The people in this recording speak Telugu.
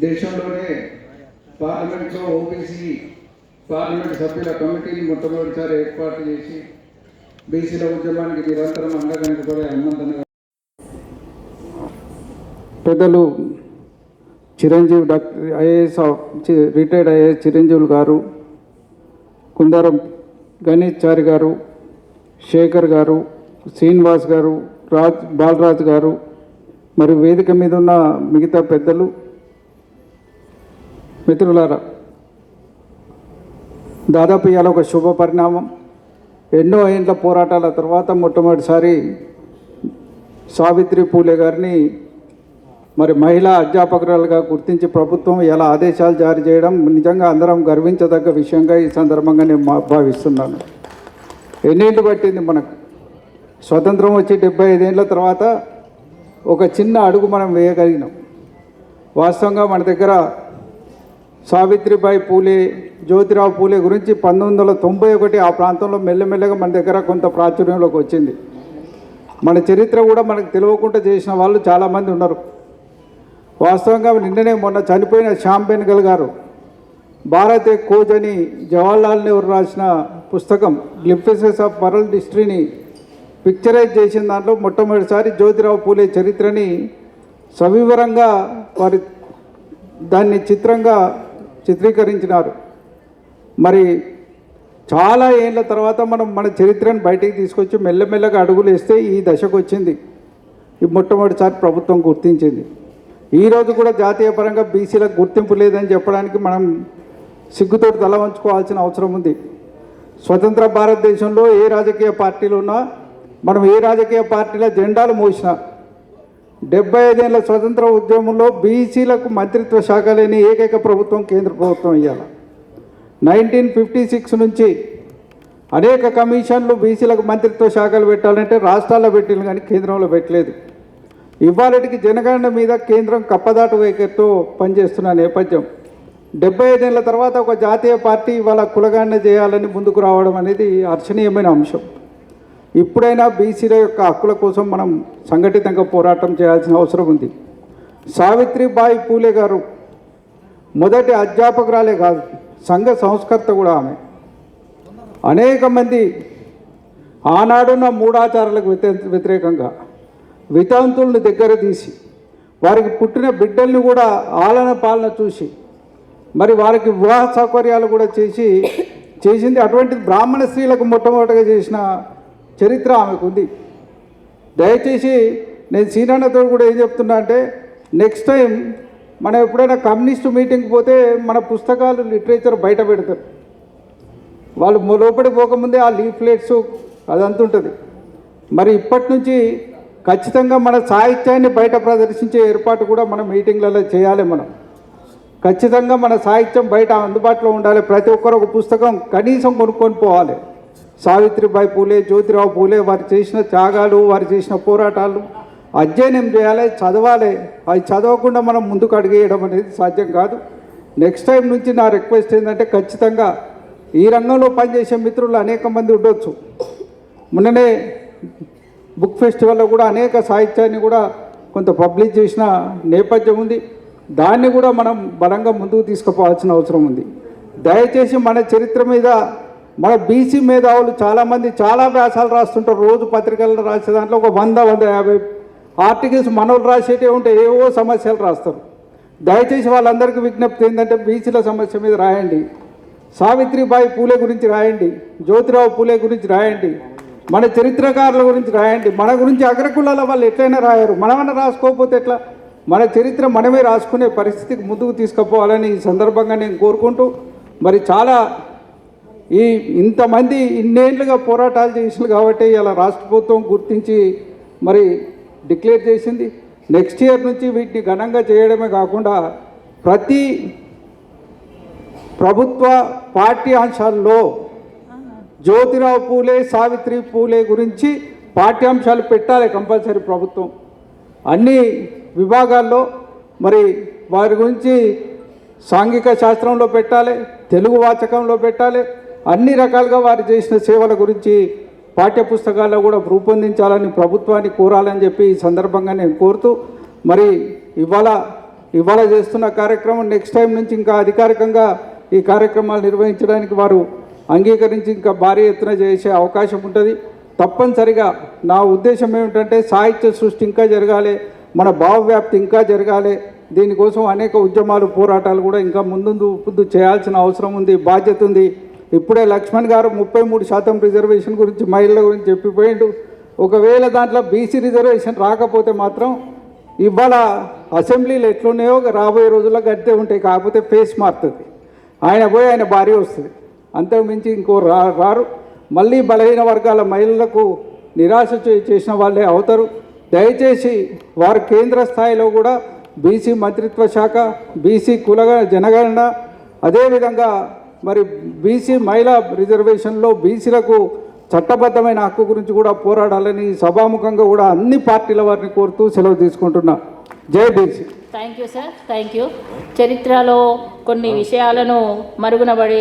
దేశంలోనే పార్లమెంట్లో ఓబీసీ పార్లమెంట్ సభ్యుల కమిటీని మొట్టమొదటిసారి ఏర్పాటు చేసి బీసీల ఉద్యమానికి నిరంతరం అండగంటపడే హనుమంతన్న పెద్దలు Chiranjeevi doctor IAS retired IAS Chiranjeevulu గారు కుందారం గణేష్ గారు శేఖర్ గారు శ్రీనివాస్ గారు రాజ్ బాలరాజ్ గారు మరియు వేదిక మీద ఉన్న మిగతా పెద్దలు మిత్రులారా దాదాపు ఇవాళ ఒక శుభ పరిణామం. ఎన్నో ఏండ్ల పోరాటాల తర్వాత మొట్టమొదటిసారి సావిత్రి పూలే గారిని మరి మహిళా అధ్యాపకురాలుగా గుర్తించి ప్రభుత్వం ఎలా ఆదేశాలు జారీ చేయడం నిజంగా అందరం గర్వించదగ్గ విషయంగా ఈ సందర్భంగా నేను మా- భావిస్తున్నాను. ఎన్నేళ్ళు పట్టింది మనకు? స్వతంత్రం వచ్చి డెబ్బై ఐదేళ్ళ తర్వాత ఒక చిన్న అడుగు మనం వేయగలిగినాం. వాస్తవంగా మన దగ్గర సావిత్రిబాయి పూలే జ్యోతిరావు పూలే గురించి పంతొమ్మిది వందల తొంభై ఒకటి ఆ ప్రాంతంలో మెల్లమెల్లగా మన దగ్గర కొంత ప్రాచుర్యంలోకి వచ్చింది. మన చరిత్ర కూడా మనకు తెలియకుండా చేసిన వాళ్ళు చాలామంది ఉన్నారు. వాస్తవంగా నిన్ననే మొన్న చనిపోయిన శ్యామ్ బెన్గల్ గారు భారత్ కోచ్ అని జవహర్లాల్ నెహ్రూ రాసిన పుస్తకం గ్లిఫెసెస్ ఆఫ్ వరల్డ్ హిస్టరీని పిక్చరైజ్ చేసిన దాంట్లో మొట్టమొదటిసారి జ్యోతిరావు పూలే చరిత్రని సవివరంగా వారి దాన్ని చిత్రంగా చిత్రీకరించినారు. మరి చాలా ఏళ్ళ తర్వాత మనం మన చరిత్రను బయటికి తీసుకొచ్చి మెల్లమెల్లగా అడుగులు వేస్తే ఈ దశకు వచ్చింది ఈ మొట్టమొదటిసారి ప్రభుత్వం గుర్తించింది. ఈరోజు కూడా జాతీయ పరంగా బీసీలకు గుర్తింపు లేదని చెప్పడానికి మనం సిగ్గుతోటి తల వంచుకోవాల్సిన అవసరం ఉంది. స్వతంత్ర భారతదేశంలో ఏ రాజకీయ పార్టీలు ఉన్నా మనం ఏ రాజకీయ పార్టీల జెండాలు మోసినా డెబ్బై ఐదేళ్ళ స్వతంత్ర ఉద్యమంలో బీసీలకు మంత్రిత్వ శాఖ లేని ఏకైక ప్రభుత్వం కేంద్ర ప్రభుత్వం ఇవ్వాలి నైన్టీన్ ఫిఫ్టీ సిక్స్ నుంచి అనేక కమిషన్లు బీసీలకు మంత్రిత్వ శాఖలు పెట్టాలంటే రాష్ట్రాల్లో పెట్టిన కానీ కేంద్రంలో పెట్టలేదు. ఇవాళటికి జనగణన మీద కేంద్రం కప్పదాటు వైఖరితో పనిచేస్తున్న నేపథ్యం. డెబ్బై ఐదేళ్ళ తర్వాత ఒక జాతీయ పార్టీ ఇవాళ కులగాండ చేయాలని ముందుకు రావడం అనేది హర్షణీయమైన అంశం. ఇప్పుడైనా బీసీల యొక్క హక్కుల కోసం మనం సంఘటితంగా పోరాటం చేయాల్సిన అవసరం ఉంది. సావిత్రిబాయి పూలే గారు మొదటి అధ్యాపకురాలే కాదు సంఘ సంస్కర్త కూడా ఆమె. అనేక మంది ఆనాడున్న మూడాచారాలకు వ్యతిరేకంగా వితంతుల్ని దగ్గర తీసి వారికి పుట్టిన బిడ్డల్ని కూడా ఆలన పాలన చూసి మరి వారికి వివాహ సౌకర్యాలు కూడా చేసి చేసింది అటువంటి బ్రాహ్మణ స్త్రీలకు మొట్టమొదటిగా చేసిన చరిత్ర ఆమెకు ఉంది దయచేసి నేను సీనన్నతో కూడా ఏం చెప్తున్నా అంటే నెక్స్ట్ టైం మనం ఎప్పుడైనా కమ్యూనిస్ట్ మీటింగ్కి పోతే మన పుస్తకాలు లిటరేచర్ బయట పెడతారు. వాళ్ళు లోపలి పోకముందే ఆ లీఫ్లెట్స్ అదంతా ఉంటుంది. మరి ఇప్పటి నుంచి ఖచ్చితంగా మన సాహిత్యాన్ని బయట ప్రదర్శించే ఏర్పాటు కూడా మన మీటింగ్లలో చేయాలి మనం. ఖచ్చితంగా మన సాహిత్యం బయట అందుబాటులో ఉండాలి. ప్రతి ఒక్కరు ఒక పుస్తకం కనీసం కొనుక్కొని పోవాలి. సావిత్రిబాయి పూలే జ్యోతిరావు పూలే వారు చేసిన త్యాగాలు వారు చేసిన పోరాటాలు అధ్యయనం చేయాలి చదవాలి. అవి చదవకుండా మనం ముందుకు అడిగేయడం అనేది సాధ్యం కాదు. నెక్స్ట్ టైం నుంచి నా రిక్వెస్ట్ ఏంటంటే ఖచ్చితంగా ఈ రంగంలో పనిచేసే మిత్రులు అనేక మంది ఉండొచ్చు. మొన్ననే బుక్ ఫెస్టివల్లో కూడా అనేక సాహిత్యాన్ని కూడా కొంత పబ్లిష్ చేసిన నేపథ్యం ఉంది. దాన్ని కూడా మనం బలంగా ముందుకు తీసుకుపోవాల్సిన అవసరం ఉంది. దయచేసి మన చరిత్ర మీద మన బీసీ మేధావులు చాలామంది చాలా వ్యాసాలు రాస్తుంటారు. రోజు పత్రికల్లో రాసే దాంట్లో ఒక వంద వంద యాభై ఆర్టికల్స్ మనోళ్ళు రాసేటే ఉంటే ఏవో సమస్యలు రాస్తారు. దయచేసి వాళ్ళందరికీ విజ్ఞప్తి ఏంటంటే బీసీల సమస్య మీద రాయండి. సావిత్రిబాయి పూలే గురించి రాయండి. జ్యోతిరావు పూలే గురించి రాయండి. మన చరిత్రకారుల గురించి రాయండి. మన గురించి అగ్రకులాల వాళ్ళు ఎట్లయినా రాయరు. మనమన్నా రాసుకోకపోతే ఎట్లా? మన చరిత్ర మనమే రాసుకునే పరిస్థితికి ముందుకు తీసుకుపోవాలని ఈ సందర్భంగా నేను కోరుకుంటూ మరి చాలా ఈ ఇంతమంది ఇన్నేళ్ళుగా పోరాటాలు చేసింది కాబట్టి ఇలా రాష్ట్ర ప్రభుత్వం గుర్తించి మరి డిక్లేర్ చేసింది. నెక్స్ట్ ఇయర్ నుంచి వీటిని ఘనంగా చేయడమే కాకుండా ప్రతి ప్రభుత్వ పాఠ్యాంశాల్లో జ్యోతిరావు పూలే సావిత్రి పూలే గురించి పాఠ్యాంశాలు పెట్టాలి కంపల్సరీ ప్రభుత్వం. అన్ని విభాగాల్లో మరి వారి గురించి సాంఘిక శాస్త్రంలో పెట్టాలి తెలుగు వాచకంలో పెట్టాలి అన్ని రకాలుగా వారు చేసిన సేవల గురించి పాఠ్యపుస్తకాల్లో కూడా రూపొందించాలని ప్రభుత్వాన్ని కోరాలని చెప్పి ఈ సందర్భంగా నేను కోరుతూ మరి ఇవాళ ఇవాళ చేస్తున్న కార్యక్రమం నెక్స్ట్ టైం నుంచి ఇంకా అధికారికంగా ఈ కార్యక్రమాలు నిర్వహించడానికి వారు అంగీకరించి ఇంకా భారీ ఎత్తున చేసే అవకాశం ఉంటుంది. తప్పనిసరిగా నా ఉద్దేశం ఏమిటంటే సాహిత్య సృష్టి ఇంకా జరగాలి మన భావవ్యాప్తి ఇంకా జరగాలి దీనికోసం అనేక ఉద్యమాలు పోరాటాలు కూడా ఇంకా ముందు చేయాల్సిన అవసరం ఉంది బాధ్యత ఉంది. ఇప్పుడే లక్ష్మణ్ గారు ముప్పై మూడు శాతం రిజర్వేషన్ గురించి మహిళల గురించి చెప్పిపోయిండు. ఒకవేళ దాంట్లో బీసీ రిజర్వేషన్ రాకపోతే మాత్రం ఇవాళ అసెంబ్లీలు ఎట్లున్నాయో రాబోయే రోజుల్లో గట్టే ఉంటాయి. కాకపోతే ఫేస్ మారుతుంది. ఆయన పోయి ఆయన భార్య వస్తుంది. అంతకు మించి ఇంకో రా రారు. మళ్ళీ బలహీన వర్గాల మహిళలకు నిరాశ చే- చేసిన వాళ్ళే అవుతారు. దయచేసి వారు కేంద్ర స్థాయిలో కూడా బీసీ మంత్రిత్వ శాఖ బీసీ కులగ జనగణన అదేవిధంగా మరి బీసీ మహిళా రిజర్వేషన్లో బీసీలకు చట్టబద్ధమైన హక్కు గురించి కూడా పోరాడాలని సభాముఖంగా కూడా అన్ని పార్టీల వారిని కోరుతూ సెలవు తీసుకుంటున్నా. జై BC thank you sir thank you చరిత్రలో కొన్ని విషయాలను మరుగునబడి